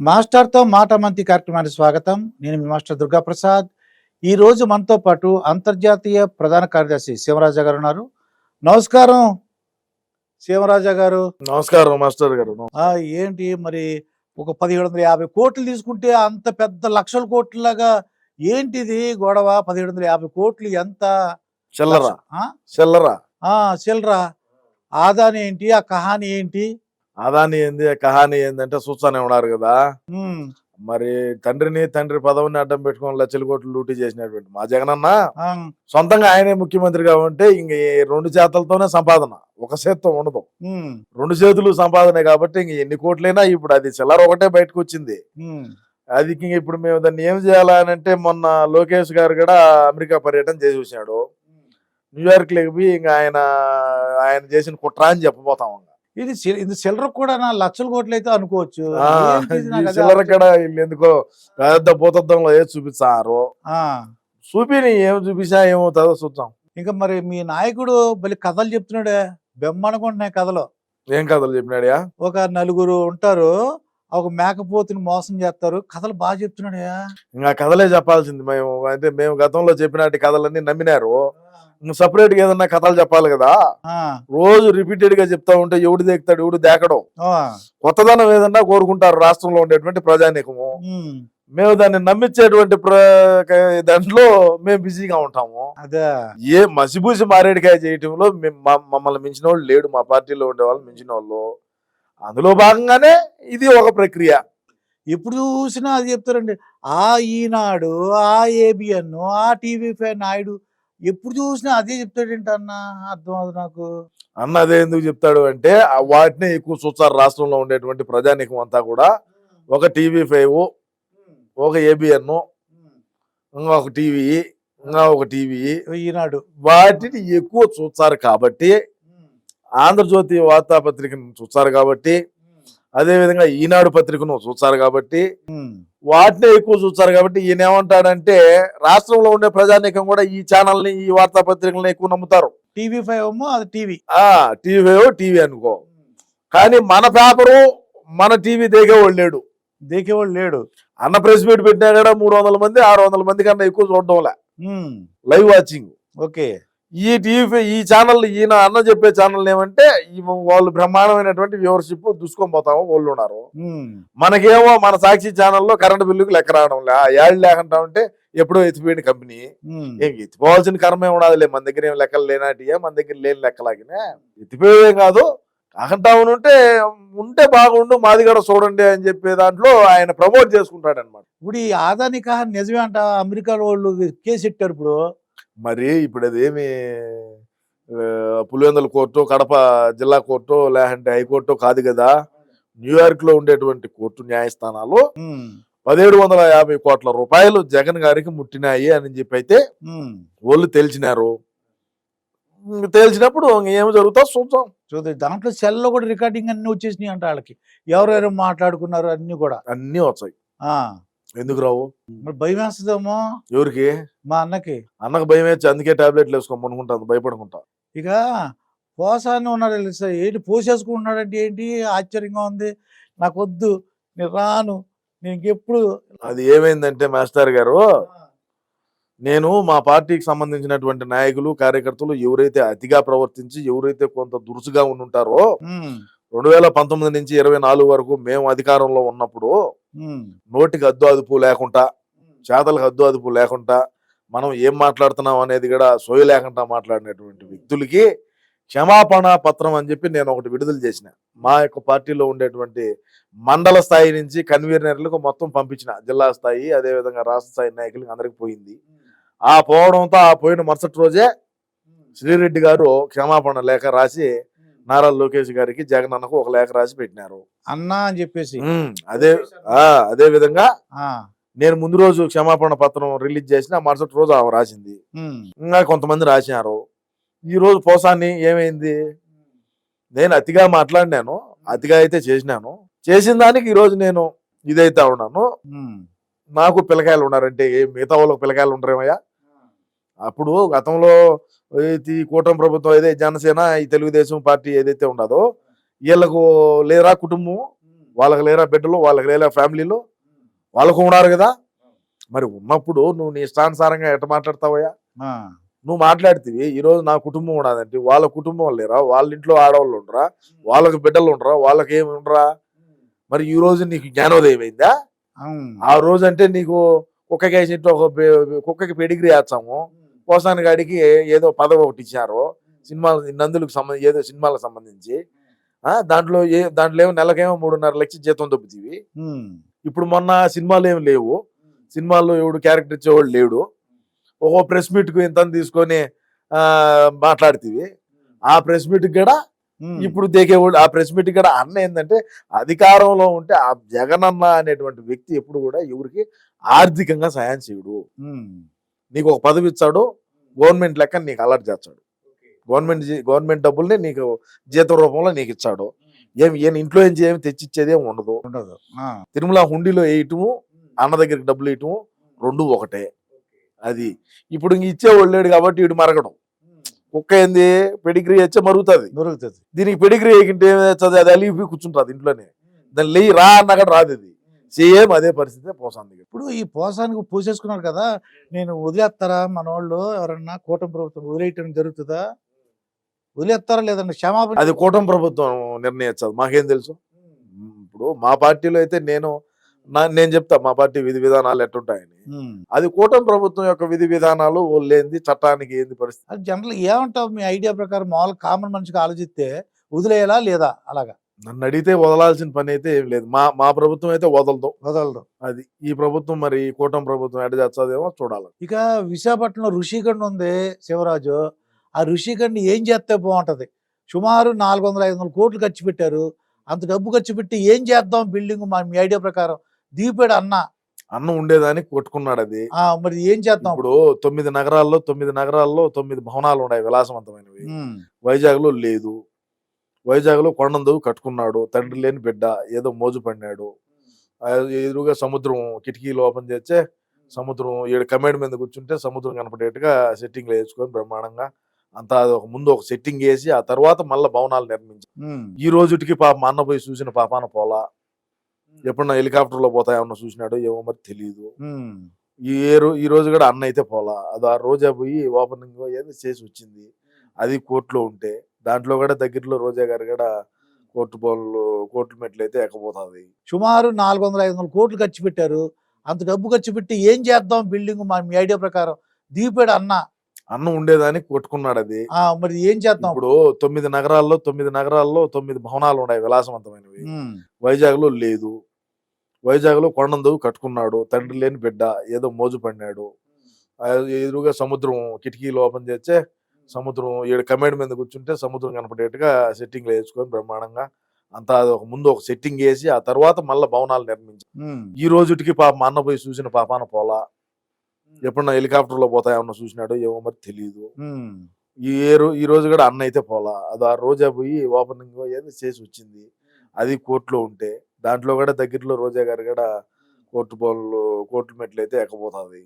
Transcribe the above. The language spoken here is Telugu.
మాస్టర్తో మాట మంతి కార్యక్రమానికి స్వాగతం. నేను మీ మాస్టర్ దుర్గా ప్రసాద్ ఈ రోజు మనతో పాటు అంతర్జాతీయ ప్రధాన కార్యదర్శి శివరాజా గారు ఉన్నారు. నమస్కారం శివరాజా గారు. నమస్కారం మాస్టర్ గారు. ఏంటి మరి ఒక పదిహేడు వందల యాభై కోట్లు తీసుకుంటే అంత పెద్ద లక్షల కోట్లలాగా ఏంటిది గొడవ? పదిహేడు వందల యాభై కోట్లు ఎంత? చెల్లరా? చెల్లరా. ఆ చిల్లరా. ఆదాని ఏంటి? ఆ కహాని ఏంటి? అదాని ఏంది కహాని ఏంది అంటే చూస్తానే ఉన్నారు కదా. మరి తండ్రిని తండ్రి పదవిని అడ్డం పెట్టుకొని లక్షల కోట్లు లూటీ చేసినటువంటి మా జగనన్న సొంతంగా ఆయనే ముఖ్యమంత్రిగా ఉంటే ఇంక రెండు చేతులతోనే సంపాదన ఒక చేత్తో ఉండదు. రెండు చేతులు సంపాదనే కాబట్టి ఇంక ఎన్ని కోట్లైనా ఇప్పుడు అది చిల్లర ఒకటే బయటకు వచ్చింది అది ఇంక ఇప్పుడు మేము దాన్ని ఏం చేయాలని అంటే మొన్న లోకేష్ గారు కూడా అమెరికా పర్యటన చేసి వచ్చినాడు న్యూయార్క్ లేకపోయి ఇంకా ఆయన ఆయన చేసిన కుట్ర అని చెప్పబోతాం. ఇది ఇది సిల్లర కూడా నా లక్షల కోట్లు అయితే అనుకోవచ్చు. చిల్లర ఆలోచన. కడ ఎందుకో పెద్ద భూతద్దంలో ఏది చూపించారు? ఆ, చూపిని ఏం చూపించా ఏమవుతుందో చూద్దాం. ఇంకా మరి మీ నాయకుడు మళ్ళీ కథలు చెప్తున్నాడే. బెమ్మనుకుంటున్నాయి కథలు. ఏం కథలు చెప్పినాడయా? ఒక నలుగురు ఉంటారు. ఒక మేకపోతుని మోసం చేస్తారు. కథలు బాగా చెప్తున్నాడయా? ఇంకా కథలే చెప్పాల్సింది మేము. అంటే మేము గతంలో చెప్పినట్టు కథలన్నీ నమ్మినారు. సపరేట్గా ఏదన్నా కథలు చెప్పాలి కదా? రోజు రిపీటెడ్గా చెప్తా ఉంటే ఎవడు దేకుతాడు ఎవడు దేకడం? కొత్తదనం ఏదన్నా కోరుకుంటారు రాష్ట్రంలో ఉండేటువంటి ప్రజానీకము. మేము దాన్ని నమ్మించేటువంటి దాంట్లో మేము బిజీగా ఉంటాము. అదే. ఏ మసిబూసి మారేడికాయ చేయటంలో మమ్మల్ని మించిన వాళ్ళు లేడు మా పార్టీలో ఉండే వాళ్ళు మించిన వాళ్ళు అందులో భాగంగానే ఇది ఒక ప్రక్రియ. ఎప్పుడు చూసినా అది చెప్తారండి. ఆ ఈనాడు ఆ ఏబిఎన్ ఆ టీవీ ఫైవ్ నాయుడు ఎప్పుడు చూసినా అదే చెప్తాడేంటి అన్న? అర్థం అవుతుంది నాకు. అన్న అదే ఎందుకు చెప్తాడు అంటే వాటినే ఎక్కువ చూస్తారు రాష్ట్రంలో ఉండేటువంటి ప్రజానీకం అంతా కూడా. ఒక టీవీ ఫైవ్ ఒక ఏబిఎన్ ఇంకా ఒక టీవీ ఇంకా ఒక టీవీ. ఈనాడు. వాటిని ఎక్కువ చూస్తారు కాబట్టి ఆంధ్రజ్యోతి వార్తాపత్రికను చూస్తారు కాబట్టి అదే విధంగా ఈనాడు పత్రికను చూస్తారు కాబట్టి వాటినే ఎక్కువ చూస్తారు కాబట్టి ఈయన ఏమంటాడంటే రాష్ట్రంలో ఉండే ప్రజానీకం కూడా ఈ ఛానల్ని ఈ వార్తాపత్రికలను ఎక్కువ నమ్ముతారు. టీవీ ఫైవ్ ఏమో అది టీవీ. ఆ టీవీ టీవీ అనుకో. కానీ మన పేపరు మన టీవీ దిగేవాడు లేడు. దేకేవాడు లేడు. అన్న ప్రెస్ మీట్ పెట్టినా కూడా మూడు వందల మంది ఆరు వందల మంది కన్నా ఎక్కువ చూడడంలే లైవ్ వాచింగ్. ఓకే. ఈ టీవీ ఈ ఛానల్ ఈయన అన్న చెప్పే ఛానల్ ఏమంటే వాళ్ళు బ్రహ్మాండమైనటువంటి వ్యూవర్షిప్ దుసుకొని పోతాము వాళ్ళు ఉన్నారు. మనకేమో మన సాక్షి ఛానల్లో కరెంట్ బిల్లుకి లెక్క రావడం లే ఏళ్ళు లేకుండా ఉంటే ఎప్పుడో ఎత్తిపోయిన కంపెనీ ఏం ఎత్తిపోవాల్సిన కర్మే ఉండదులే మన దగ్గర ఏం లెక్కలు లేనాటియా మన దగ్గర లేని లెక్కలాగినే ఎత్తిపోయేం కాదు. కాకుండా ఉంటే ఉంటే బాగుండు మాది కూడా చూడండి అని చెప్పే దాంట్లో ఆయన ప్రమోట్ చేసుకుంటాడు అనమాట ఇప్పుడు ఈ ఆదాని కహా నిజమే అంట అమెరికా వాళ్ళు కేసు పెట్టారు ఇప్పుడు? మరి ఇప్పుడు అదేమి పులివెందుల కోర్టు కడప జిల్లా కోర్టు లేదంటే హైకోర్టు కాదు కదా. న్యూయార్క్లో ఉండేటువంటి కోర్టు న్యాయస్థానాలు పదిహేడు వందల యాభై కోట్ల రూపాయలు జగన్ గారికి ముట్టినాయి అని చెప్పి అయితే వాళ్ళు తేల్చినారు. తేల్చినప్పుడు ఇంక ఏమి జరుగుతుందో చూద్దాం. చూద్దాం. దాంట్లో సెల్లో కూడా రికార్డింగ్ అన్ని వచ్చేసినాయి అంట వాళ్ళకి. ఎవరెవరు మాట్లాడుకున్నారు అన్ని కూడా. అన్నీ వచ్చాయి. ఎందుకు రావు? మరి భయం వేస్తుందేమో ఎవరికి? మా అన్నకి. అన్నకు భయం వేసి అందుకే టాబ్లెట్లు వేసుకోమనుకుంటాను భయపడుకుంటా ఇక పోసాన్ని ఉన్నాడు తెలుసా ఏంటి పోసేసుకుంటున్నాడంటే ఏంటి? ఆశ్చర్యంగా ఉంది. నాకు వద్దు నేను రాను నేను ఇంకెప్పుడు అది ఏమైందంటే మాస్టర్ గారు నేను మా పార్టీకి సంబంధించినటువంటి నాయకులు కార్యకర్తలు ఎవరైతే అతిగా ప్రవర్తించి ఎవరైతే కొంత దురుసుగా ఉండుంటారో రెండు వేల పంతొమ్మిది నుంచి ఇరవై నాలుగు వరకు మేము అధికారంలో ఉన్నప్పుడు నోటికి అద్దు అదుపు లేకుండా చేతలకు అద్దు అదుపు లేకుండా మనం ఏం మాట్లాడుతున్నాం అనేది కూడా సోయ లేకుండా మాట్లాడినటువంటి వ్యక్తులకి క్షమాపణ పత్రం అని చెప్పి నేను ఒకటి విడుదల చేసిన. మా యొక్క పార్టీలో ఉండేటువంటి మండల స్థాయి నుంచి కన్వీనర్లకు మొత్తం పంపించిన. జిల్లా స్థాయి అదే విధంగా రాష్ట్ర స్థాయి నాయకులకి అందరికి పోయింది. ఆ పోవడంతో ఆ పోయిన మరుసటి రోజే శ్రీరెడ్డి గారు క్షమాపణ లేఖ రాసి నారా లోకేష్ గారికి జగన్ అన్నకు ఒక లేఖ రాసి పెట్టినారు. అన్నా అని చెప్పేసి. అదే అదే విధంగా నేను ముందు రోజు క్షమాపణ పత్రం రిలీజ్ చేసిన మరుసటి రోజు ఆమె రాసింది. ఇంకా కొంతమంది రాసినారు. ఈ రోజు పోసాన్ని ఏమైంది? నేను అతిగా మాట్లాడినాను అతిగా అయితే చేసినాను. చేసిన దానికి ఈ రోజు నేను ఇదైతే ఉన్నాను. నాకు పిల్లకాయలు ఉన్నారంటే మిగతా వాళ్ళకి పిల్లకాయలు ఉండరేమయ్యా? అప్పుడు గతంలో ఈ కూటమి ప్రభుత్వం ఏదైతే జనసేన ఈ తెలుగుదేశం పార్టీ ఏదైతే ఉండదో వీళ్ళకు లేరా కుటుంబం వాళ్ళకి లేరా బిడ్డలు వాళ్ళకి లేరా ఫ్యామిలీలు వాళ్ళకు ఉన్నారు కదా. మరి ఉన్నప్పుడు నువ్వు నీ ఇష్టానుసారంగా ఎట్ట మాట్లాడతావయ్యా? నువ్వు మాట్లాడితే ఈ రోజు నా కుటుంబం ఉన్నదంటే వాళ్ళ కుటుంబం లేరా? వాళ్ళ ఇంట్లో ఆడవాళ్ళు ఉండరా? వాళ్ళకి బిడ్డలు ఉండరా? వాళ్ళకి ఏమి ఉండరా? మరి ఈ రోజు నీకు జ్ఞానోదయం అయిందా? ఆ రోజు అంటే నీకు కుక్కకి వేసినట్టు ఒక కుక్కకి పెడిగ్రీ వేస్తాము. పోసాని గాడికి ఏదో పదవి ఒకటి ఇచ్చారు. సినిమా నందులకు సంబంధించి ఏదో సినిమాలకు సంబంధించి. ఆ దాంట్లో ఏ దాంట్లో ఏమో నెలకేమో మూడున్నర లక్షల జీతం దొబ్బుతీవి. ఇప్పుడు మొన్న సినిమాలు ఏమి లేవు. సినిమాల్లో ఎవడు క్యారెక్టర్ ఇచ్చేవాడు లేడు. ఒక ప్రెస్ మీట్కు ఇంత తీసుకొని ఆ మాట్లాడుతీవి. ఆ ప్రెస్ మీట్ కూడా ఇప్పుడు దేకేవాడు ఆ ప్రెస్ మీట్ కూడా అన్న ఏంటంటే అధికారంలో ఉంటే ఆ జగనన్న అనేటువంటి వ్యక్తి ఎప్పుడు కూడా ఎవరికి ఆర్థికంగా సాయం చేయడు. నీకు ఒక పదవి ఇచ్చాడు గవర్నమెంట్ లెక్క నీకు అలర్ట్ చేస్తాడు. గవర్నమెంట్ గవర్నమెంట్ డబ్బుల్ని నీకు జీతం రూపంలో నీకు ఇచ్చాడు. ఏమి ఈయన ఇంట్లో నుంచి ఏమి తెచ్చిచ్చేది ఏమి ఉండదు. ఉండదు. తిరుమల హుండీలో వేయటము అన్న దగ్గరికి డబ్బులు వేయటము రెండు ఒకటే. అది. ఇప్పుడు ఇంక ఇచ్చేవాళ్ళు లేడు కాబట్టి వీడు మరగడం. కుక్క ఏంది? పెడిగ్రీ వచ్చే మరుగుతుంది. దొరుకుతుంది దీనికి పెడిగ్రీ వేయకుంటే ఏమవుతుంది అది అలిగి కూర్చుంటుంది ఇంట్లోనే. దాన్ని లేయి రా అన్న కూడా రాదు అది సేమ్ అదే పరిస్థితి పోసాంది ఇప్పుడు ఈ పోసానికి పూసేసుకున్నారు కదా నేను వదిలేస్తారా? మన వాళ్ళు ఎవరన్నా కూటమి ప్రభుత్వం వదిలేయటం జరుగుతుందా? వదిలేస్తారా లేదండి క్షమాపణ అది కూటమి ప్రభుత్వం నిర్ణయించదు. మాకేం తెలుసు? ఇప్పుడు మా పార్టీలో అయితే నేను నా నేను చెప్తా మా పార్టీ విధి విధానాలు ఎట్టుంటాయని. అది కూటమి ప్రభుత్వం యొక్క విధి విధానాలు లేనిది చట్టానికి ఏంది పరిస్థితి? జనరల్ ఏమంటావు మీ ఐడియా ప్రకారం మామూలు కామన్ మనిషికి ఆలోచిస్తే వదిలేయాలా లేదా అలాగా? నన్ను అడిగితే వదలాల్సిన పని అయితే ఏం లేదు. మా మా ప్రభుత్వం అయితే వదలదు. వదలదు. అది ఈ ప్రభుత్వం మరి కూటమి ప్రభుత్వం ఎడ చేస్తుందేమో చూడాలి. ఇక విశాఖపట్నంలో ఋషికొండ ఉంది శివరాజు. ఆ ఋషికొండ ఏం చేస్తే బాగుంటది? సుమారు నాలుగు వందల ఐదు వందల కోట్లు ఖర్చు పెట్టారు. అంత డబ్బు ఖర్చు పెట్టి ఏం చేద్దాం బిల్డింగ్ మా మీ ఐడియా ప్రకారం? దీపాడు అన్న. అన్నం ఉండేదానికి కొట్టుకున్నాడు అది. ఆ, మరి ఏం చేద్దాం? ఇప్పుడు తొమ్మిది నగరాల్లో తొమ్మిది నగరాల్లో తొమ్మిది భవనాలు ఉన్నాయి విలాసవంతమైనవి. వైజాగ్లో లేదు. వైజాగ్లో కొండందు కట్టుకున్నాడు. తండ్రి లేని బిడ్డ ఏదో మోజు పడినాడు. ఎదురుగా సముద్రం కిటికీలు ఓపెన్ చేస్తే సముద్రం ఏడు కమేడ్ మీద కూర్చుంటే సముద్రం కనపడేట్టుగా సెట్టింగ్లు వేసుకొని బ్రహ్మాండంగా అంతా అది ఒక ముందు ఒక సెట్టింగ్ వేసి ఆ తర్వాత మళ్ళీ భవనాలు నిర్మించి ఈ రోజుటికి పాప మా అన్న పోయి చూసిన పాపాన పోలా. ఎప్పుడన్నా హెలికాప్టర్లో పోతాయేమన్నా చూసినాడో ఏమో మరి తెలియదు ఈ ఈ రోజు కూడా అన్న అయితే పోలా. అది ఆ రోజా పోయి ఓపెనింగ్ ఏదో చేసి వచ్చింది. అది కోర్టులో ఉంటే దాంట్లో కూడా దగ్గరలో రోజా గారు కూడా కోర్టు బోన్లు కోర్టు మెట్లు అయితే ఎక్కపోతుంది సుమారు నాలుగు వందల ఐదు వందల కోట్లు ఖర్చు పెట్టారు. అంత డబ్బు ఖర్చు పెట్టి ఏం చేద్దాం బిల్డింగ్ మా మీ ఐడియా ప్రకారం? దీపాడు అన్న. అన్నం ఉండేదానికి కొట్టుకున్నాడు అది. ఆ, మరి ఏం చేద్దాం? ఇప్పుడు తొమ్మిది నగరాల్లో తొమ్మిది నగరాల్లో తొమ్మిది భవనాలు ఉన్నాయి విలాసవంతమైనవి. వైజాగ్లో లేదు. వైజాగ్లో కొండందు కట్టుకున్నాడు. తండ్రి లేని బిడ్డ ఏదో మోజు పడినాడు. ఎదురుగా సముద్రం కిటికీలు ఓపెన్ చేస్తే సముద్రం ఏడు కమేడ్ మీద కూర్చుంటే సముద్రం కనపడేట్టుగా సెట్టింగ్లు వేసుకొని బ్రహ్మాండంగా అంతా అది ఒక ముందు ఒక సెట్టింగ్ వేసి ఆ తర్వాత మళ్ళీ భవనాలు నిర్మించి ఈ రోజుటికి పాప మా అన్న పోయి చూసిన పాపాన పోలా. ఎప్పుడన్నా హెలికాప్టర్లో పోతాయేమన్నా చూసినాడో ఏమో మరి తెలియదు ఈ ఈ రోజు కూడా అన్న అయితే పోలా. అది ఆ రోజా పోయి ఓపెనింగ్ ఏదో చేసి వచ్చింది. అది కోర్టులో ఉంటే దాంట్లో కూడా దగ్గరలో రోజా గారు కూడా కోర్టు బోన్లు కోర్టు మెట్లు అయితే ఎక్కపోతుంది